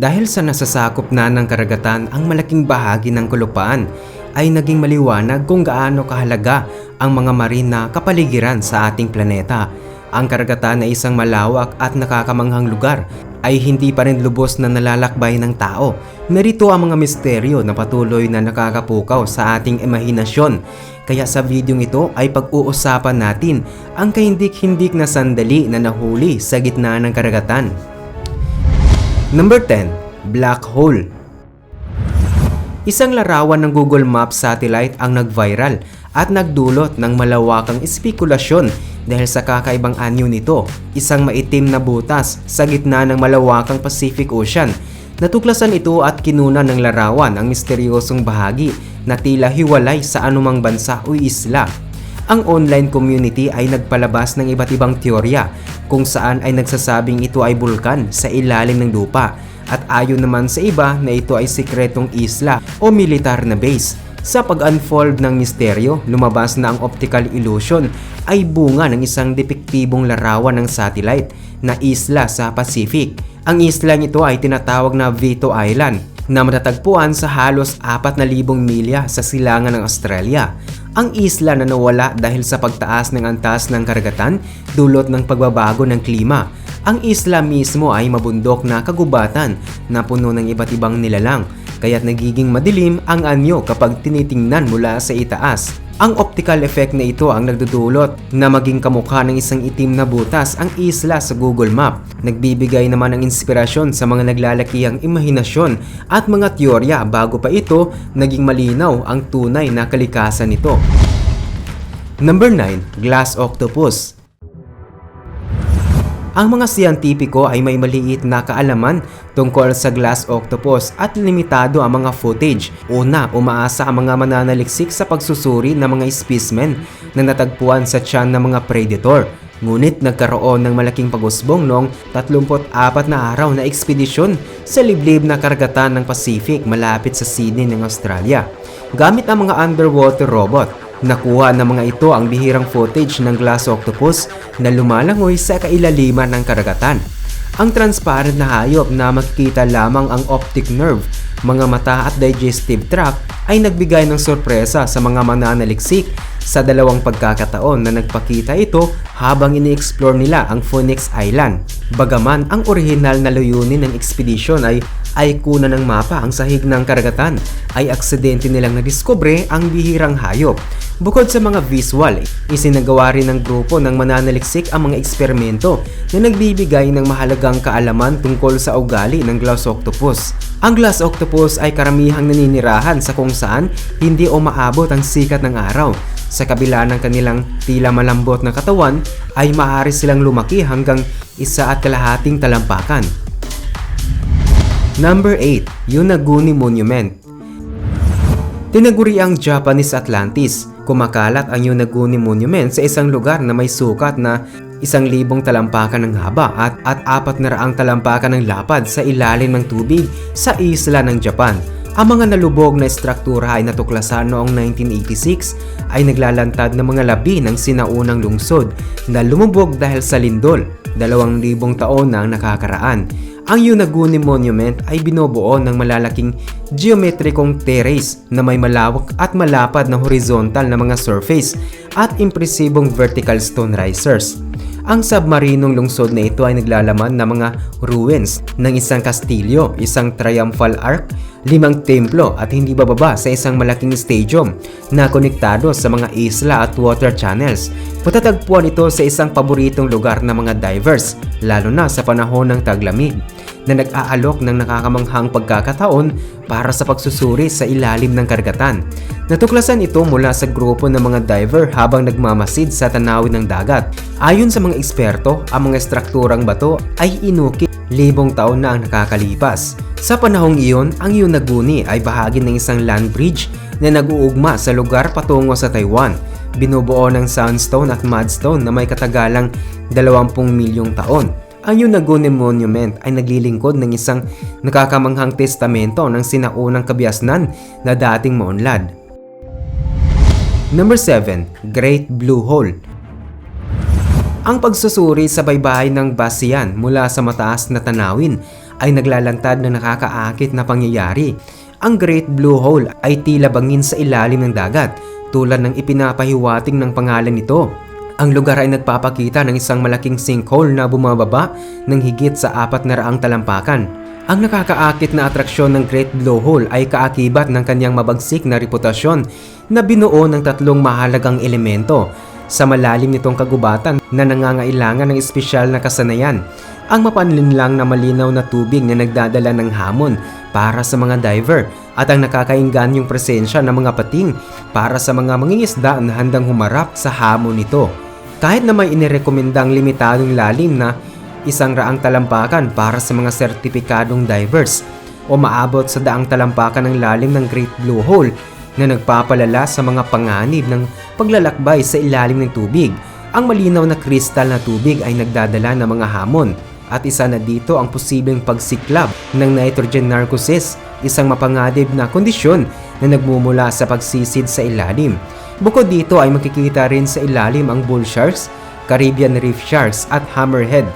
Dahil sa nasasakop na ng karagatan ang malaking bahagi ng kulupaan, ay naging maliwanag kung gaano kahalaga ang mga marine na kapaligiran sa ating planeta. Ang karagatan na isang malawak at nakakamanghang lugar ay hindi pa rin lubos na nalalakbay ng tao. Narito ang mga misteryo na patuloy na nakakapukaw sa ating imahinasyon. Kaya sa videong ito ay pag-uusapan natin ang kahindik-hindik na sandali na nahuli sa gitna ng karagatan. Number 10. Black Hole Isang larawan ng Google Maps satellite ang nag-viral at nagdulot ng malawakang espekulasyon dahil sa kakaibang anyo nito, isang maitim na butas sa gitna ng malawakang Pacific Ocean. Natuklasan ito at kinunan ng larawan ang misteryosong bahagi na tila hiwalay sa anumang bansa o isla. Ang online community ay nagpalabas ng iba't ibang teorya kung saan ay nagsasabing ito ay bulkan sa ilalim ng lupa at ayon naman sa iba na ito ay sikretong isla o militar na base. Sa pag-unfold ng misteryo, lumabas na ang optical illusion ay bunga ng isang depektibong larawan ng satellite na isla sa Pacific. Ang isla nito ay tinatawag na Vito Island na matatagpuan sa halos 4,000 milya sa silangan ng Australia. Ang isla na nawala dahil sa pagtaas ng antas ng karagatan dulot ng pagbabago ng klima. Ang isla mismo ay mabundok na kagubatan na puno ng iba't ibang nilalang kaya't nagiging madilim ang anyo kapag tinitingnan mula sa itaas. Ang optical effect na ito ang nagdudulot na maging kamukha ng isang itim na butas ang isla sa Google Map. Nagbibigay naman ng inspirasyon sa mga naglalakihang imahinasyon at mga teorya bago pa ito naging malinaw ang tunay na kalikasan nito. Number 9. Glass Octopus ang mga siyentipiko ay may maliit na kaalaman tungkol sa glass octopus at limitado ang mga footage. Una, umaasa ang mga mananaliksik sa pagsusuri ng mga specimen na natagpuan sa tiyan ng mga predator. Ngunit nagkaroon ng malaking pagusbong noong 34 na araw na ekspedisyon sa liblib na karagatan ng Pacific malapit sa Sydney ng Australia. Gamit ang mga underwater robot, Nakuha ng mga ito ang bihirang footage ng glass octopus na lumalangoy sa kailaliman ng karagatan. Ang transparent na hayop na makikita lamang ang optic nerve, mga mata at digestive tract ay nagbigay ng sorpresa sa mga mananaliksik sa dalawang pagkakataon na nagpakita ito habang ini-explore nila ang Phoenix Island. Bagaman ang orihinal na layunin ng ekspedisyon ay ay kuna ng mapa ang sahig ng karagatan, ay aksidente nilang nadiskubre ang bihirang hayop. Bukod sa mga visual, isinagawa rin ng grupo ng mananaliksik ang mga eksperimento na nagbibigay ng mahalagang kaalaman tungkol sa ugali ng glass octopus. Ang glass octopus ay karamihang naninirahan sa kung saan hindi umaabot ang sikat ng araw. Sa kabila ng kanilang tila malambot na katawan, ay maaari silang lumaki hanggang isa at kalahating talampakan. Number 8. Yonaguni Monument Tinaguri ang Japanese Atlantis. Kumakalat ang Yonaguni Monument sa isang lugar na may sukat na isang libong talampakan ng haba at, at apat na raang talampakan ng lapad sa ilalim ng tubig sa isla ng Japan. Ang mga nalubog na estruktura ay natuklasan noong 1986 ay naglalantad ng mga labi ng sinaunang lungsod na lumubog dahil sa lindol, dalawang libong taon na ang nakakaraan. Ang Yunaguni Monument ay binubuo ng malalaking geometrikong terrace na may malawak at malapad na horizontal na mga surface at impresibong vertical stone risers. Ang submarinong lungsod na ito ay naglalaman ng mga ruins ng isang kastilyo, isang triumphal arch, limang templo at hindi bababa sa isang malaking stadium na konektado sa mga isla at water channels. Patatagpuan ito sa isang paboritong lugar ng mga divers, lalo na sa panahon ng taglamig na nag-aalok ng nakakamanghang pagkakataon para sa pagsusuri sa ilalim ng karagatan. Natuklasan ito mula sa grupo ng mga diver habang nagmamasid sa tanawin ng dagat. Ayon sa mga eksperto, ang mga strukturang bato ay inuki libong taon na ang nakakalipas. Sa panahong iyon, ang Yonaguni ay bahagi ng isang land bridge na nag-uugma sa lugar patungo sa Taiwan. Binubuo ng sandstone at mudstone na may katagalang 20 milyong taon. Ang Yunaguni Monument ay naglilingkod ng isang nakakamanghang testamento ng sinaunang kabiasnan na dating maunlad. Number 7. Great Blue Hole Ang pagsusuri sa baybayin ng Basian mula sa mataas na tanawin ay naglalantad ng nakakaakit na pangyayari. Ang Great Blue Hole ay tila bangin sa ilalim ng dagat tulad ng ipinapahiwating ng pangalan nito. Ang lugar ay nagpapakita ng isang malaking sinkhole na bumababa ng higit sa apat na raang talampakan. Ang nakakaakit na atraksyon ng Great Blue Hole ay kaakibat ng kanyang mabagsik na reputasyon na binuo ng tatlong mahalagang elemento sa malalim nitong kagubatan na nangangailangan ng espesyal na kasanayan. Ang mapanlinlang na malinaw na tubig na nagdadala ng hamon para sa mga diver at ang nakakainggan yung presensya ng mga pating para sa mga mangingisda na handang humarap sa hamon nito. Kahit na may inirekomendang limitadong lalim na isang raang talampakan para sa mga sertipikadong divers o maabot sa daang talampakan ng lalim ng Great Blue Hole na nagpapalala sa mga panganib ng paglalakbay sa ilalim ng tubig. Ang malinaw na kristal na tubig ay nagdadala ng mga hamon at isa na dito ang posibleng pagsiklab ng nitrogen narcosis, isang mapanganib na kondisyon na nagmumula sa pagsisid sa ilalim. Bukod dito ay makikita rin sa ilalim ang bull sharks, Caribbean reef sharks at hammerhead.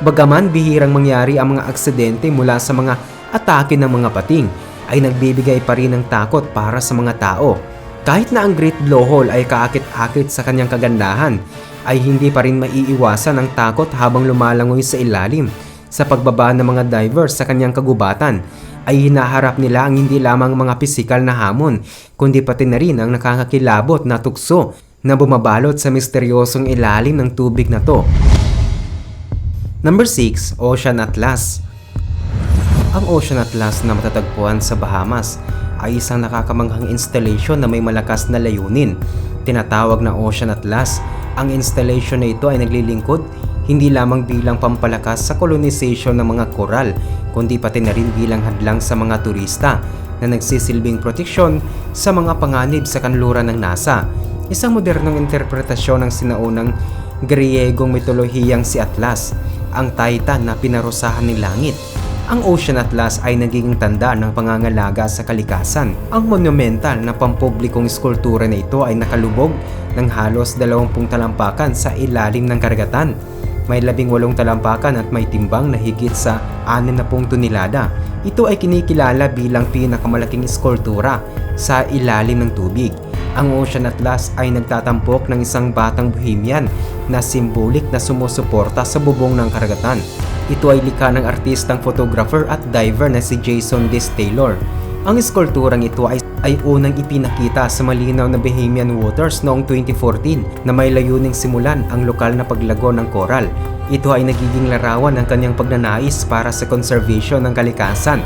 Bagaman bihirang mangyari ang mga aksidente mula sa mga atake ng mga pating, ay nagbibigay pa rin ng takot para sa mga tao. Kahit na ang Great Blue Hole ay kaakit-akit sa kanyang kagandahan, ay hindi pa rin maiiwasan ang takot habang lumalangoy sa ilalim. Sa pagbaba ng mga divers sa kanyang kagubatan, ay hinaharap nila ang hindi lamang mga pisikal na hamon, kundi pati na rin ang nakakakilabot na tukso na bumabalot sa misteryosong ilalim ng tubig na to. Number 6, Ocean Atlas. Ang Ocean Atlas na matatagpuan sa Bahamas ay isang nakakamanghang installation na may malakas na layunin. Tinatawag na Ocean Atlas, ang installation na ito ay naglilingkod hindi lamang bilang pampalakas sa colonization ng mga koral, kundi pati na rin bilang hadlang sa mga turista na nagsisilbing proteksyon sa mga panganib sa kanluran ng NASA. Isang modernong interpretasyon ng sinaunang Griegong mitolohiyang si Atlas, ang Titan na pinarusahan ng langit. Ang Ocean Atlas ay naging tanda ng pangangalaga sa kalikasan. Ang monumental na pampublikong eskultura na ito ay nakalubog ng halos 20 talampakan sa ilalim ng karagatan. May labing walong talampakan at may timbang na higit sa 60 tonelada. Ito ay kinikilala bilang pinakamalaking eskultura sa ilalim ng tubig. Ang Ocean Atlas ay nagtatampok ng isang batang bohemian na simbolik na sumusuporta sa bubong ng karagatan. Ito ay likha ng artistang photographer at diver na si Jason Dis Taylor. Ang eskulturang ito ay, ay unang ipinakita sa malinaw na Bahamian waters noong 2014 na may layuning simulan ang lokal na paglago ng koral. Ito ay nagiging larawan ng kanyang pagnanais para sa conservation ng kalikasan.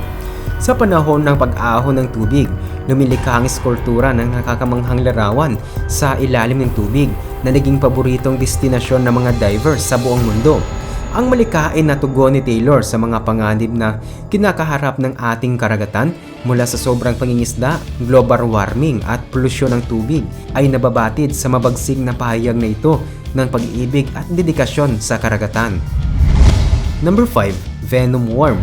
Sa panahon ng pag-ahon ng tubig, lumilikha ang eskultura ng nakakamanghang larawan sa ilalim ng tubig na naging paboritong destinasyon ng mga divers sa buong mundo. Ang malikain na tugon ni Taylor sa mga panganib na kinakaharap ng ating karagatan mula sa sobrang pangingisda, global warming at polusyon ng tubig ay nababatid sa mabagsig na pahayag na ito ng pag-ibig at dedikasyon sa karagatan. Number 5. Venom Worm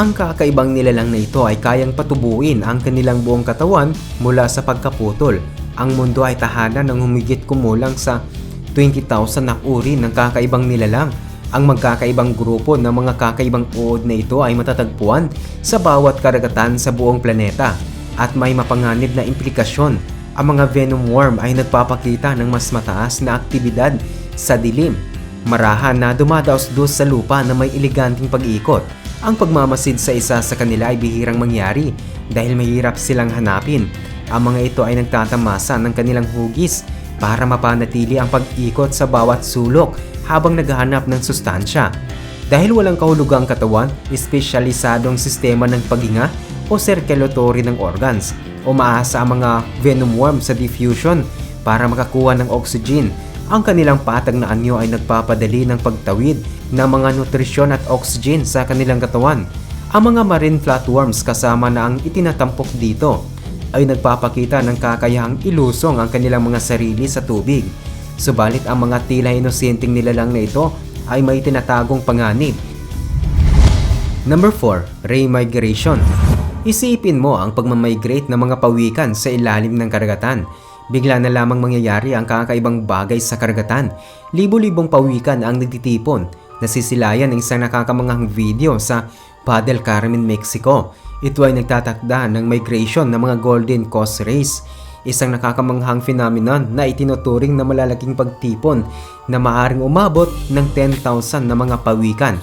Ang kakaibang nilalang na ito ay kayang patubuin ang kanilang buong katawan mula sa pagkaputol. Ang mundo ay tahanan ng humigit kumulang sa 20,000 na uri ng kakaibang nilalang ang magkakaibang grupo ng mga kakaibang uod na ito ay matatagpuan sa bawat karagatan sa buong planeta at may mapanganib na implikasyon. Ang mga venom worm ay nagpapakita ng mas mataas na aktibidad sa dilim. Marahan na dumadaos-dos sa lupa na may eleganting pag-ikot. Ang pagmamasid sa isa sa kanila ay bihirang mangyari dahil mahirap silang hanapin. Ang mga ito ay nagtatamasa ng kanilang hugis para mapanatili ang pag-ikot sa bawat sulok habang naghahanap ng sustansya. Dahil walang kahulugang katawan, espesyalisadong sistema ng paghinga o circulatory ng organs, umaasa ang mga venom worm sa diffusion para makakuha ng oxygen. Ang kanilang patag na anyo ay nagpapadali ng pagtawid ng mga nutrisyon at oxygen sa kanilang katawan. Ang mga marine flatworms kasama na ang itinatampok dito ay nagpapakita ng kakayahang ilusong ang kanilang mga sarili sa tubig Subalit ang mga tila inosenteng nilalang na ito ay may tinatagong panganib. Number 4. Ray Migration Isipin mo ang pagmamigrate ng mga pawikan sa ilalim ng karagatan. Bigla na lamang mangyayari ang kakaibang bagay sa karagatan. Libo-libong pawikan ang nagtitipon. Nasisilayan ng isang nakakamanghang video sa Padel Carmen, Mexico. Ito ay nagtatakda ng migration ng mga Golden Coast Race, isang nakakamanghang phenomenon na itinuturing na malalaking pagtipon na maaring umabot ng 10,000 na mga pawikan.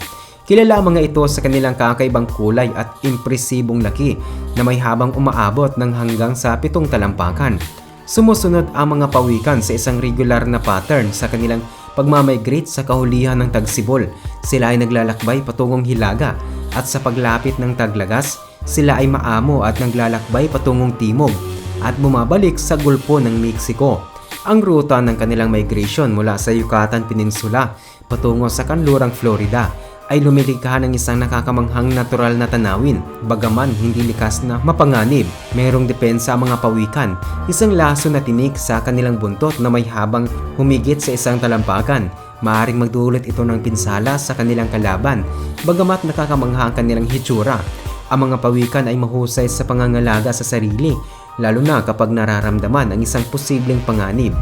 Kilala ang mga ito sa kanilang kakaibang kulay at impresibong laki na may habang umaabot ng hanggang sa pitong talampakan. Sumusunod ang mga pawikan sa isang regular na pattern sa kanilang pagmamigrate sa kahulihan ng tagsibol. Sila ay naglalakbay patungong hilaga at sa paglapit ng taglagas, sila ay maamo at naglalakbay patungong timog at bumabalik sa gulpo ng Mexico. Ang ruta ng kanilang migration mula sa Yucatan Peninsula patungo sa kanlurang Florida ay lumilikha ng isang nakakamanghang natural na tanawin, bagaman hindi likas na mapanganib. Merong depensa ang mga pawikan, isang laso na tinik sa kanilang buntot na may habang humigit sa isang talampakan. Maaring magdulot ito ng pinsala sa kanilang kalaban, bagamat nakakamangha ang kanilang hitsura. Ang mga pawikan ay mahusay sa pangangalaga sa sarili, lalo na kapag nararamdaman ang isang posibleng panganib.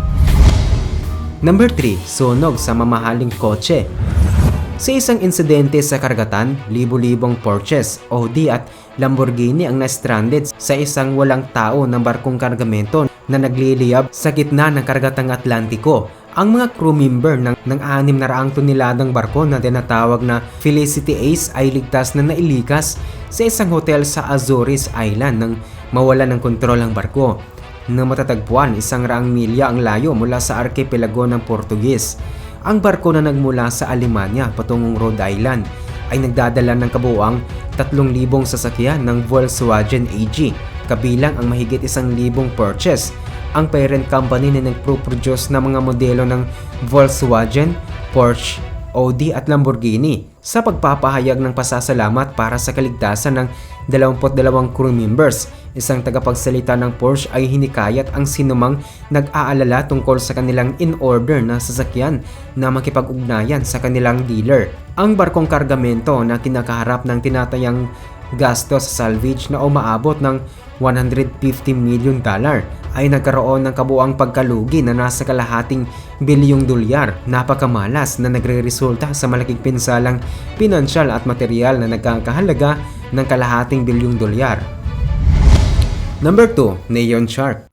Number 3, sunog sa mamahaling kotse. Sa isang insidente sa karagatan, libo-libong Porsches, Audi at Lamborghini ang na-stranded sa isang walang tao ng barkong kargamento na nagliliyab sa gitna ng karagatang Atlantiko. Ang mga crew member ng, ng anim na raang toniladang barko na tinatawag na Felicity Ace ay ligtas na nailikas sa isang hotel sa Azores Island nang mawala ng kontrol ang barko na matatagpuan isang raang milya ang layo mula sa arkipelago ng Portugis. Ang barko na nagmula sa Alemanya patungong Rhode Island ay nagdadala ng kabuuang 3,000 sasakyan ng Volkswagen AG, kabilang ang mahigit 1,000 purchase. Ang parent company na nagpro-produce ng mga modelo ng Volkswagen, Porsche, Audi at Lamborghini sa pagpapahayag ng pasasalamat para sa kaligtasan ng 22 crew members. Isang tagapagsalita ng Porsche ay hinikayat ang sinumang nag-aalala tungkol sa kanilang in-order na sasakyan na makipag-ugnayan sa kanilang dealer. Ang barkong kargamento na kinakaharap ng tinatayang gastos sa salvage na umaabot ng 150 million dollar ay nagkaroon ng kabuang pagkalugi na nasa kalahating bilyong dolyar. Napakamalas na nagre-resulta sa malaking pinsalang pinansyal at material na nagkakahalaga ng kalahating bilyong dolyar. Number 2, Neon Shark.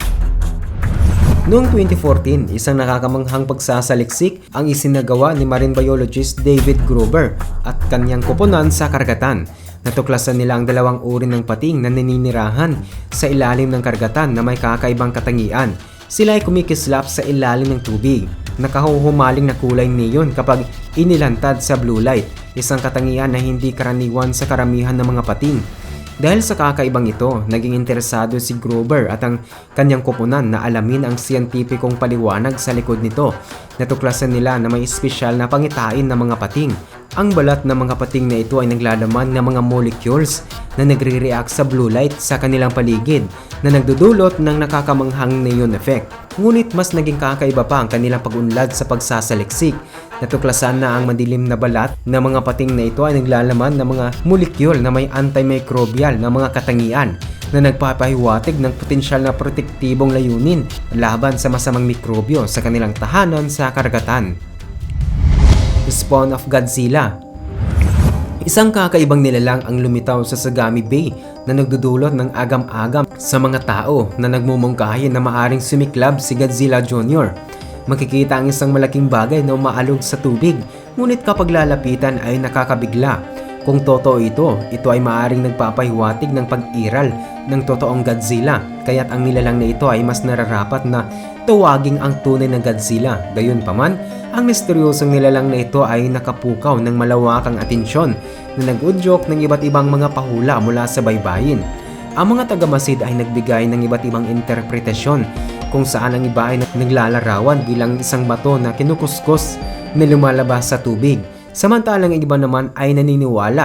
Noong 2014, isang nakakamanghang pagsasaliksik ang isinagawa ni marine biologist David Gruber at kanyang kupunan sa karagatan. Natuklasan nila ang dalawang uri ng pating na naninirahan sa ilalim ng karagatan na may kakaibang katangian. Sila ay kumikislap sa ilalim ng tubig. Nakahuhumaling na kulay neon kapag inilantad sa blue light, isang katangian na hindi karaniwan sa karamihan ng mga pating. Dahil sa kakaibang ito, naging interesado si Gruber at ang kanyang kupunan na alamin ang siyentipikong paliwanag sa likod nito. Natuklasan nila na may espesyal na pangitain ng mga pating. Ang balat ng mga pating na ito ay naglalaman ng mga molecules na nagre-react sa blue light sa kanilang paligid na nagdudulot ng nakakamanghang neon effect. Ngunit mas naging kakaiba pa ang kanilang pag-unlad sa pagsasaliksik. Natuklasan na ang madilim na balat ng mga pating na ito ay naglalaman ng mga molecule na may antimicrobial na mga katangian na nagpapahiwatig ng potensyal na protektibong layunin laban sa masamang mikrobyo sa kanilang tahanan sa karagatan. Spawn of Godzilla Isang kakaibang nilalang ang lumitaw sa Sagami Bay na nagdudulot ng agam-agam sa mga tao na nagmumungkahi na maaring sumiklab si Godzilla Jr. Makikita ang isang malaking bagay na umaalog sa tubig, ngunit kapag lalapitan ay nakakabigla. Kung totoo ito, ito ay maaring nagpapahiwatig ng pag-iral ng totoong Godzilla, kaya't ang nilalang na ito ay mas nararapat na tawaging ang tunay na Godzilla. Gayunpaman, ang misteryosong nilalang na ito ay nakapukaw ng malawakang atensyon na nag-udyok ng iba't ibang mga pahula mula sa baybayin. Ang mga tagamasid ay nagbigay ng iba't ibang interpretasyon kung saan ang iba ay naglalarawan bilang isang bato na kinukuskus na lumalabas sa tubig. Samantalang ang iba naman ay naniniwala